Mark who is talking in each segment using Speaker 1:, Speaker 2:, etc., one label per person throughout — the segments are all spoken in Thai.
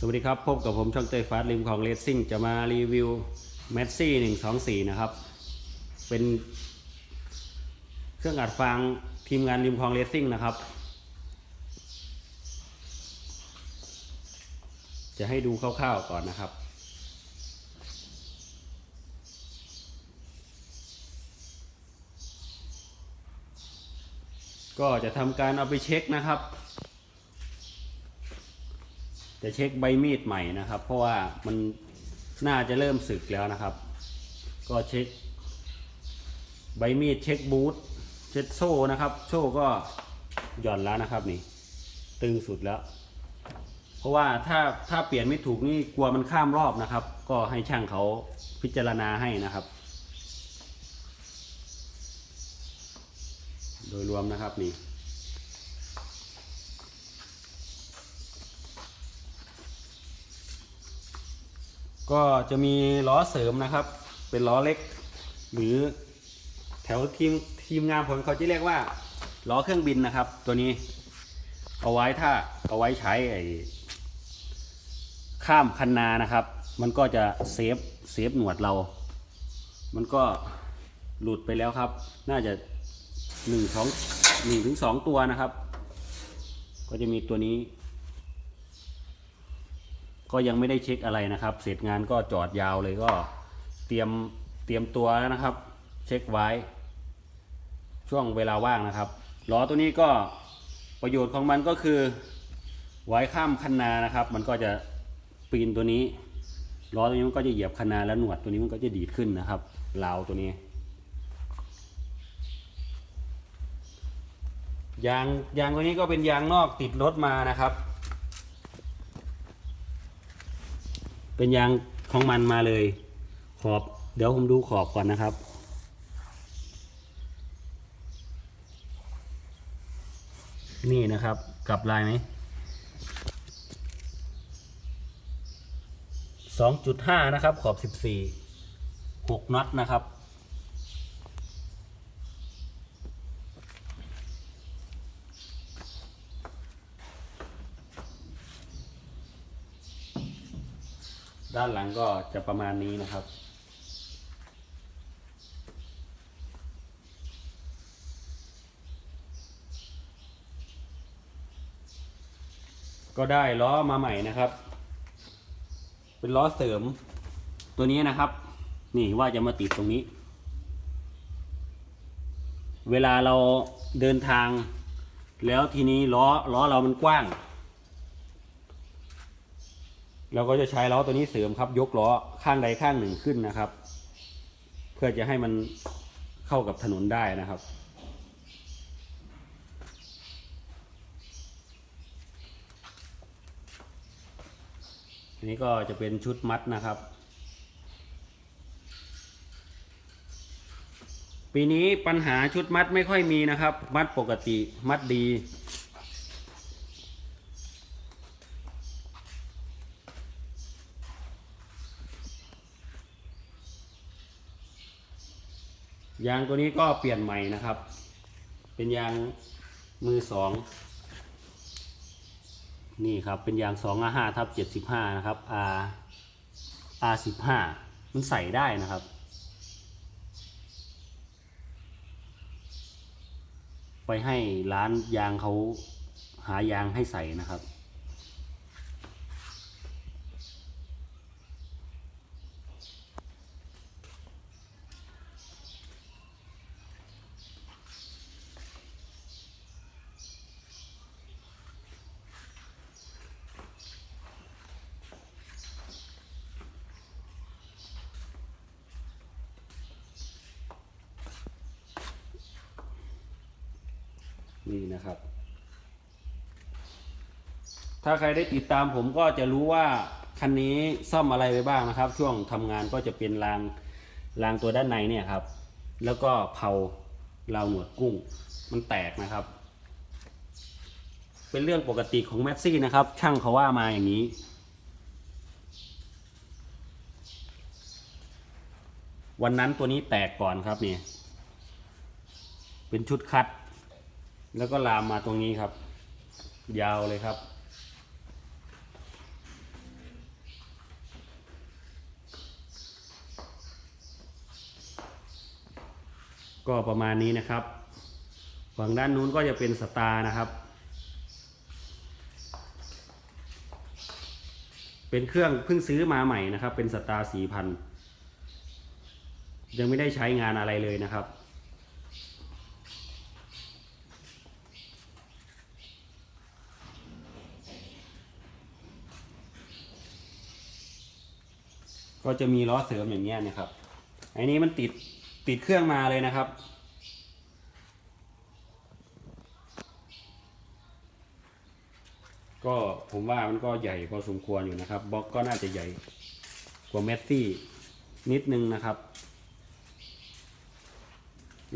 Speaker 1: สวัสดีครับ พบกับผมช่องเตยฟาสริมของเลสซิ่งจะมารีวิวแมสซี่หนึ่งสองสี่นะครับ เป็นเครื่องอัดฟางทีมงานริมคลองเลสซิ่งนะครับ จะให้ดูคร่าวๆก่อนนะครับ ก็จะทำการเอาไปเช็คนะครับ จะเช็คใบมีดใหม่นะครับ เพราะว่ามันน่าจะเริ่มสึกแล้วนะครับ ก็เช็ค ใบมีดเช็คบูทเช็คโซ่นะครับ โซ่ก็หย่อนแล้วนะครับนี่ ตึงสุดแล้ว เพราะว่าถ้าถ้าเปลี่ยนไม่ถูกนี่กลัวมันข้ามรอบนะครับ ก็ให้ช่างเขาพิจารณาให้นะครับ โดยรวมนะครับนี่ ก็จะมีล้อเสริมนะครับ เป็นล้อเล็ก หรือแถวทีมทีมงานผมเขาจะเรียกว่าล้อเครื่องบินนะครับ ตัวนี้ เอาไว้ถ้าเอาไว้ใช้ไอ้ข้ามคันนานะครับ มันก็จะเซฟเซฟหนวดเรา มันก็หลุดไปแล้วครับ น่าจะหนึ่งสองหนึ่งถึงสองตัวนะครับ ก็จะมีตัวนี้ ก็ยังไม่ได้เช็คอะไรนะครับ เสร็จงานก็จอดยาวเลยก็เตรียมเตรียมตัวแล้วนะครับ เช็คไว้ ช่วงเวลาว่างนะครับล้อตัวนี้ก็ประโยชน์ของมันก็คือไว้ข้ามคันนานะครับ มันก็จะปีนตัวนี้ล้อตัวนี้มันก็จะเหยียบคันนาแล้วหนวดตัวนี้มันก็จะดีดขึ้นนะครับราวตัวนี้ ยางยางตัวนี้ก็เป็นยางนอกติดรถมานะครับ เป็นยางของมันมาเลย ขอบ เดี๋ยวผมดูขอบก่อนนะครับ นี่นะครับกลับลายไหมสองจุดห้านะครับ ขอบสิบสี่หกน็อตนะครับ ด้านหลังก็จะประมาณนี้นะครับ ก็ได้ล้อมาใหม่นะครับ เป็นล้อเสริมตัวนี้นะครับ นี่ว่าจะมาติดตรงนี้ เวลาเราเดินทาง แล้วทีนี้ล้อล้อเรามันกว้าง เราก็จะใช้ล้อตัวนี้เสริมครับ ยกล้อข้างใดข้างหนึ่งขึ้นนะครับ เพื่อจะให้มันเข้ากับถนนได้นะครับ อันนี้ก็จะเป็นชุดมัดนะครับ ปีนี้ปัญหาชุดมัดไม่ค่อยมีนะครับ มัดปกติมัดดี ยางตัวนี้ก็เปลี่ยนใหม่นะครับ เป็นยางมือสองนี่ครับ เป็นยางสองห้าทับเจ็ดสิบห้านะครับ R R สิบห้ามันใส่ได้นะครับ ไปให้ร้านยางเขาหายางให้ใส่นะครับี่นะครับ ถ้าใครได้ติดตามผมก็จะรู้ว่าคันนี้ซ่อมอะไรไปบ้างนะครับ ช่วงทำงานก็จะเป็นรางรางตัวด้านในเนี่ยครับ แล้วก็เผาเราหนวดกุ้งมันแตกนะครับ เป็นเรื่องปกติของแม็กซี่นะครับ ช่างเขาว่ามาอย่างนี้ วันนั้นตัวนี้แตกก่อนครับเนี่ยเป็นชุดคัด แล้วก็ลามมาตรงนี้ครับ ยาวเลยครับ ก็ประมาณนี้นะครับ ฝั่งด้านนู้นก็จะเป็นสตาร์นะครับ เป็นเครื่องเพิ่งซื้อมาใหม่นะครับ เป็นสตาร์สี่พันยังไม่ได้ใช้งานอะไรเลยนะครับ ก็จะมีล้อเสริมอย่างเงี้ยนะครับอันนี้มันติดติดเครื่องมาเลยนะครับ ก็ผมว่ามันก็ใหญ่พอสมควรอยู่นะครับบล็อกก็น่าจะใหญ่กว่าเมสซี่นิดนึงนะครับ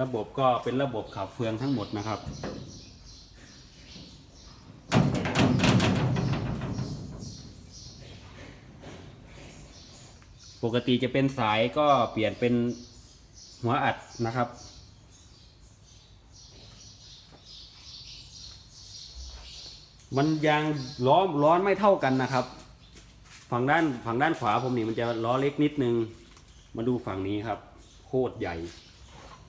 Speaker 1: ระบบก็เป็นระบบขับเฟืองทั้งหมดนะครับ ปกติจะเป็นสายก็เปลี่ยนเป็นหัวอัดนะครับ มันยางล้อร้อนไม่เท่ากันนะครับ ฝั่งด้านฝั่งด้านขวาผมนี่มันจะล้อเล็กนิดนึง มาดูฝั่งนี้ครับ โคตรใหญ่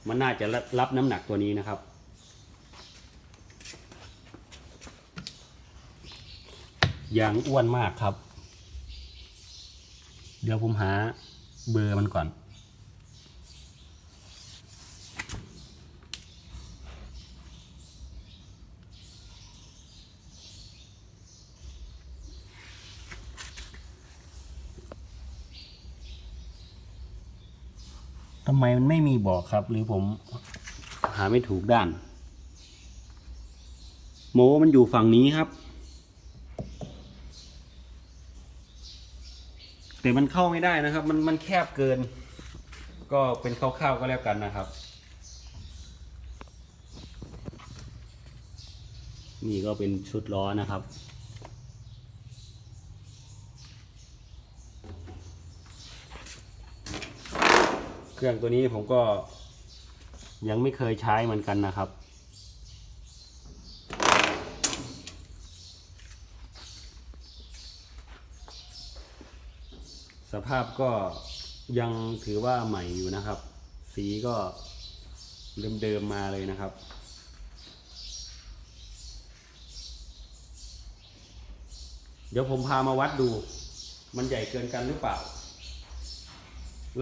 Speaker 1: มันน่าจะรับน้ำหนักตัวนี้นะครับยางอ้วนมากครับ เดี๋ยวผมหาเบอร์มันก่อน ทำไมมันไม่มีบอกครับ หรือผมหาไม่ถูกด้าน โมมันอยู่ฝั่งนี้ครับ แต่มันเข้าไม่ได้นะครับ มันมันแคบเกิน ก็เป็นคร่าวๆก็แล้วกันนะครับ นี่ก็เป็นชุดล้อนะครับเครื่องตัวนี้ผมก็ยังไม่เคยใช้เหมือนกันนะครับ สภาพก็ยังถือว่าใหม่อยู่นะครับ สีก็เดิมๆมาเลยนะครับ เดี๋ยวผมพามาวัดดู มันใหญ่เกินกันหรือเปล่า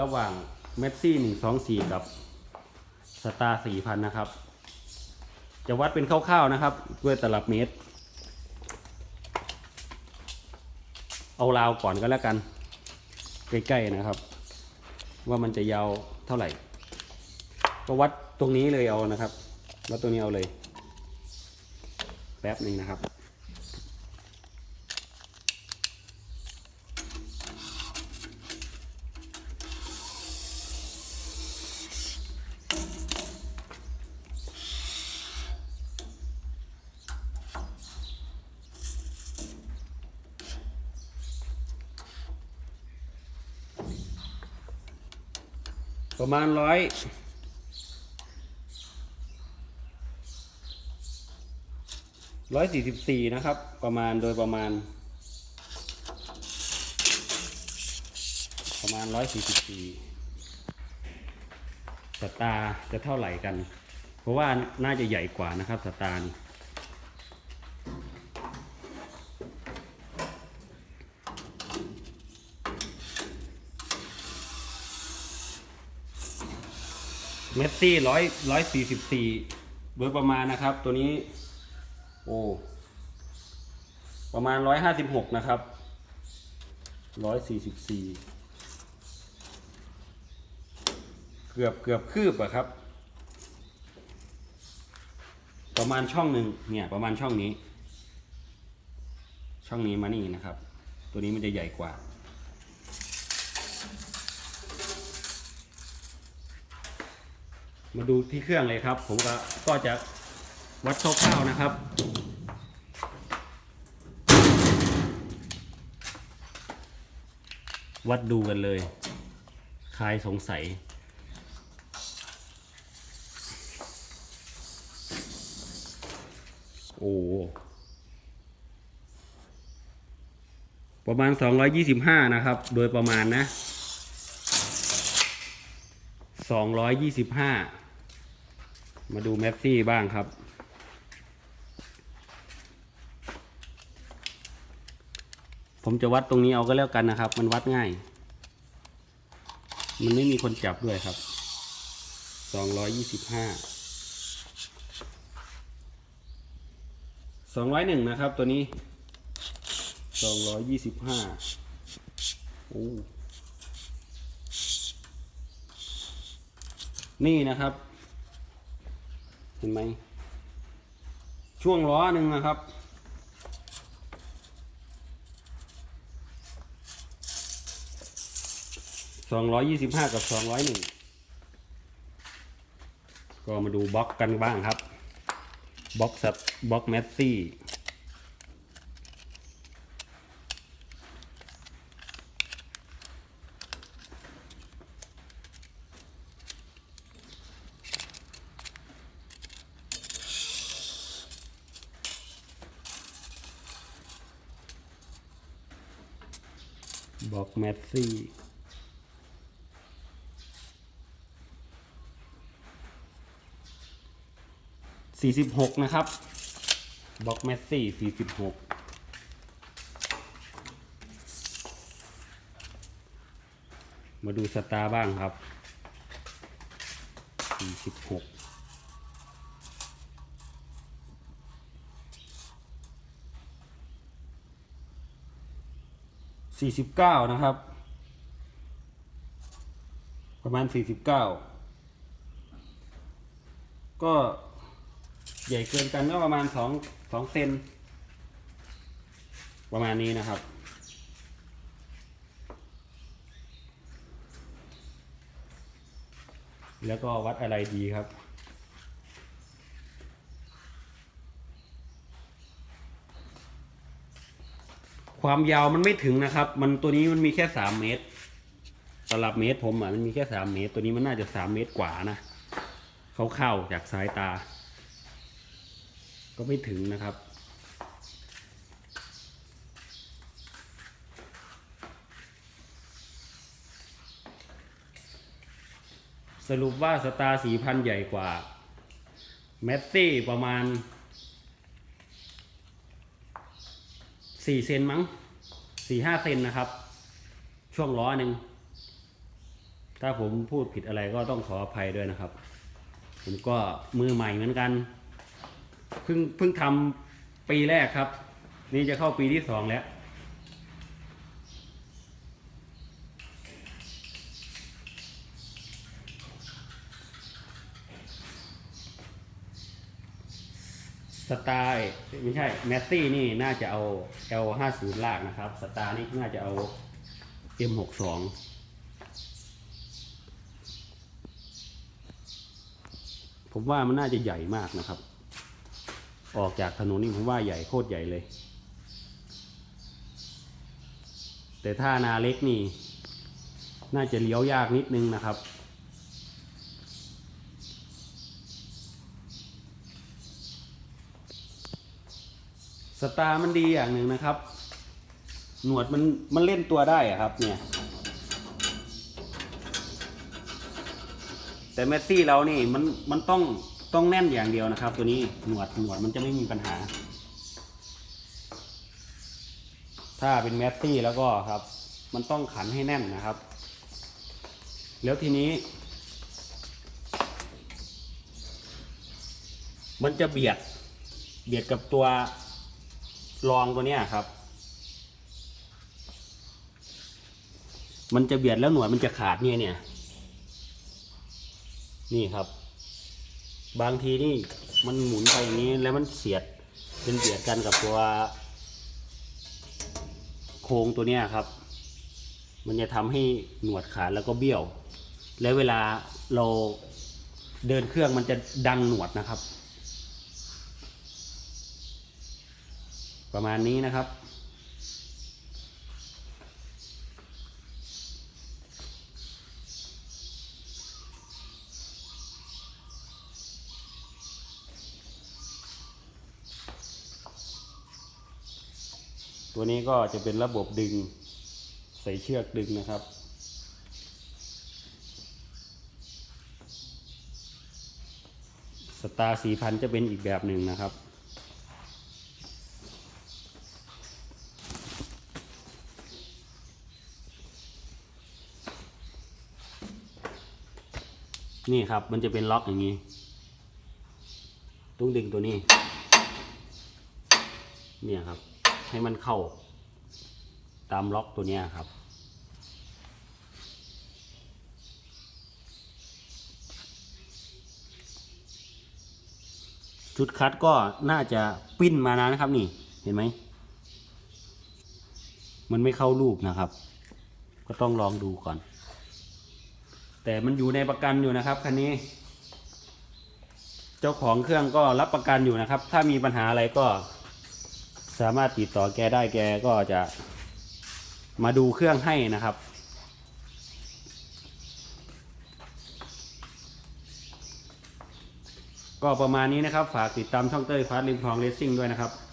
Speaker 1: ระหว่างเมสซี่หนึ่งสองสี่กับสตาร์สี่พันนะครับ จะวัดเป็นคร่าวๆนะครับ ด้วยตลับเมตร เอาราวก่อนก็แล้วกัน ใกล้ๆนะครับ ว่ามันจะยาวเท่าไหร่ ก็วัดตรงนี้เลยเอานะครับวัดตรงนี้เอาเลย แป๊บหนึ่งนะครับ ประมาณร้อยร้อยสี่สิบสี่นะครับ ประมาณโดยประมาณ ประมาณร้อยสี่สิบสี่สตาจะเท่าไหร่กัน เพราะว่าน่าจะใหญ่กว่านะครับสตาร์ เมสซี่ร้อยร้อยสี่สิบสี่โดยประมาณนะครับ ตัวนี้ โอ้ประมาณร้อยห้าสิบหกนะครับร้อยสี่สิบสี่เกือบเกือบคืบอะครับ ประมาณช่องหนึ่งเนี่ยประมาณช่องนี้ ช่องนี้มานี่นะครับ ตัวนี้มันจะใหญ่กว่า มาดูที่เครื่องเลยครับ ผมก็ก็จะวัดคร่าวๆนะครับ วัดดูกันเลย คลายสงสัยโอ้ประมาณ 225 นะครับ โดยประมาณนะ 225 มาดูแมสซี่บ้างครับ ผมจะวัดตรงนี้เอาก็แล้วกันนะครับ มันวัดง่าย มันไม่มีคนจับด้วยครับ สองร้อยยี่สิบห้า สองร้อยหนึ่งนะครับตัวนี้ สองร้อยยี่สิบห้าโอ้นี่นะครับ เห็นไหม ช่วงล้อหนึ่งนะครับ สองร้อยยี่สิบห้ากับสองร้อยหนึ่งก็มาดูบล็อกกันบ้างครับ บล็อกสับบล็อกแมสซี่ บอกแมสซี่สี่สิบหกนะครับบล็อกแมสซี่สี่สิบหกมาดูสตาร์บ้างครับสี่สิบหก สี่สิบเก้านะครับ ประมาณสี่สิบเก้าก็ใหญ่เกินกันก็ประมาณสองสองเซนประมาณนี้นะครับ แล้วก็วัดอะไรดีครับ ความยาวมันไม่ถึงนะครับ มันตัวนี้มันมีแค่สามเมตรสำหรับเมตรผมอะมันมีแค่สามเมตร ตัวนี้มันน่าจะสามเมตรกว่านะเข้าๆจากสายตา ก็ไม่ถึงนะครับสรุปว่าสตาร์สีพันใหญ่กว่า แมสซี่ประมาณ สี่เซนมั้งสี่ห้าเซนนะครับ ช่วงล้อหนึ่งถ้าผมพูดผิดอะไรก็ต้องขออภัยด้วยนะครับ ผมก็มือใหม่เหมือนกันเพิ่งเพิ่งทำปีแรกครับ นี่จะเข้าปีที่สองแล้ว สไตล์ไม่ใช่แมสซี่นี่น่าจะเอา L50 ลากนะครับ สตาร์นี่น่าจะเอา M62 ผมว่ามันน่าจะใหญ่มากนะครับ ออกจากถนนนี่ผมว่าใหญ่โคตรใหญ่เลย แต่ถ้านาเล็กนี่ น่าจะเลี้ยวยากนิดนึงนะครับ สตาร์มันดีอย่างหนึ่งนะครับ หนวดมันมันเล่นตัวได้อะครับ เนี่ย แต่แมสซี่เรานี่มันมันต้องต้องแน่นอย่างเดียวนะครับ ตัวนี้หนวดหนวดมันจะไม่มีปัญหา ถ้าเป็นแมสซี่แล้วก็ครับ มันต้องขันให้แน่นนะครับ แล้วทีนี้ มันจะเบียดเบียดกับตัว รองตัวเนี้ยครับ มันจะเบียดแล้วหนวดมันจะขาดเนี่ยเนี่ย นี่ครับ บางทีนี่มันหมุนไปอย่างนี้แล้วมันเสียดเป็นเบียดกันกับตัว โครงตัวเนี้ยครับ มันจะทำให้หนวดขาดแล้วก็เบี้ยว แล้วเวลาเราเดินเครื่องมันจะดังหนวดนะครับ ประมาณนี้นะครับ ตัวนี้ก็จะเป็นระบบดึงใส่เชือกดึงนะครับสตาร์สี่พันจะเป็นอีกแบบหนึ่งนะครับ นี่ครับ มันจะเป็นล็อกอย่างนี้ต้องดึงตัวนี้ เนี่ยครับ ให้มันเข้า ตามล็อกตัวนี้ครับ ชุดคัดก็น่าจะปิ้นมานะนะครับนี่ เห็นไหม มันไม่เข้ารูปนะครับ ก็ต้องลองดูก่อน แต่มันอยู่ในประกันอยู่นะครับคันนี้ เจ้าของเครื่องก็รับประกันอยู่นะครับ ถ้ามีปัญหาอะไรก็ สามารถติดต่อแกได้แกก็จะมาดูเครื่องให้นะครับ ก็ประมาณนี้นะครับ ฝากติดตามช่องเต้ยฟาสลิมทองเลสซิ่งด้วยนะครับ